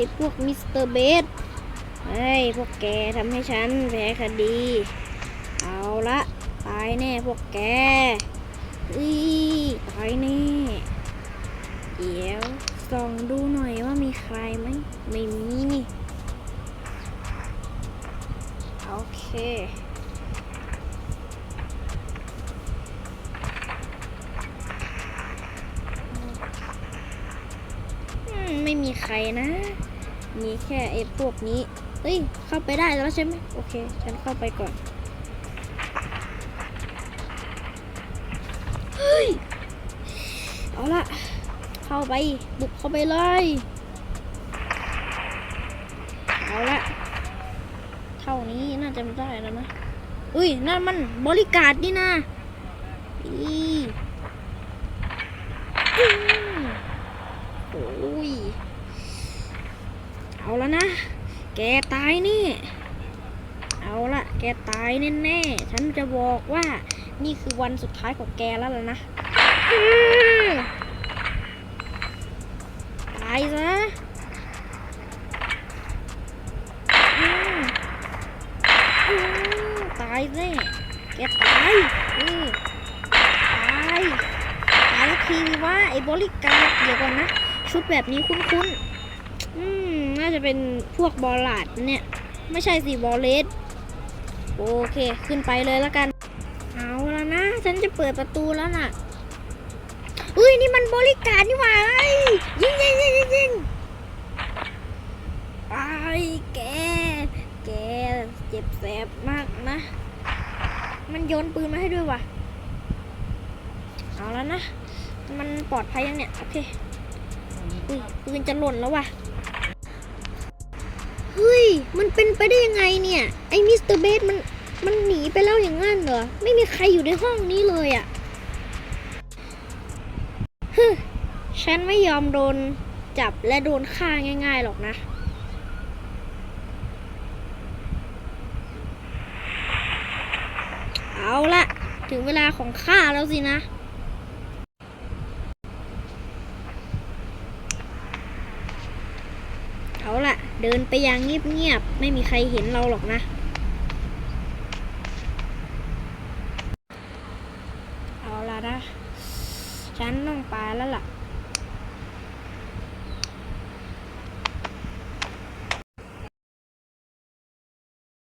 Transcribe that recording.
อ้พวกมิสเตอร์เบสเฮ้ยพวกแกทำให้ฉันแพ้คดี เอาละตายแน่พวกแกอีตายแน่เดี๋ยวส่องดูหน่อยว่ามีใครไหมไม่มีนี่โอเคไม่มีใครนะ มีแค่ไอ้พวกนี้ เฮ้ย เข้าไปได้แล้วใช่ไหมโอเค ฉันเข้าไปก่อน เฮ้ย เอาละเข้าไป บุกเข้าไปเลย เอาละเท่านี้น่าจะได้แล้วนะอุ้ย นั่นมันบริการนี่นะอีอืมโอ้ย เอาแล้วนะ แกตายนี่ เอาละแกตายแน่ๆ ฉันจะบอกว่านี่คือวันสุดท้ายของแกแล้วล่ะนะตายซะตายแน่แกตายตายตายทีว่าไอ้บริการเดี๋ยวก่อนนะ ชุดแบบนี้คุ้นๆ อืม น่าจะเป็นพวกบอลลาดเนี่ย ไม่ใช่สิบอลเลสโอเค ขึ้นไปเลยแล้วกัน เอาแล้วนะ ฉันจะเปิดประตูแล้วน่ะอุ้ยนี่มันบริการนี่หว่ายยิงยิงยิงยิงยิงไอ้แก แกเจ็บแสบมากนะ มันโยนปืนมาให้ด้วยว่ะ เอาแล้วนะ มันปลอดภัยยังเนี่ย โอเค อุ้ยปืนจะหล่นแล้วว่ะ เฮ้ย มันเป็นไปได้ยังไงเนี่ย ไอ้มิสเตอร์เบสมัน มันหนีไปแล้วอย่างงั้นเหรอ ไม่มีใครอยู่ในห้องนี้เลยอะ่ะฮึฉันไม่ยอมโดนจับและโดนฆ่าง่าย ๆ หรอกนะ เอาละถึงเวลาของข้าแล้วสินะ เอาล่ะ เดินไปอย่างเงียบๆ ไม่มีใครเห็นเราหรอกนะ เอาล่ะนะ ฉันต้องไปแล้วล่ะ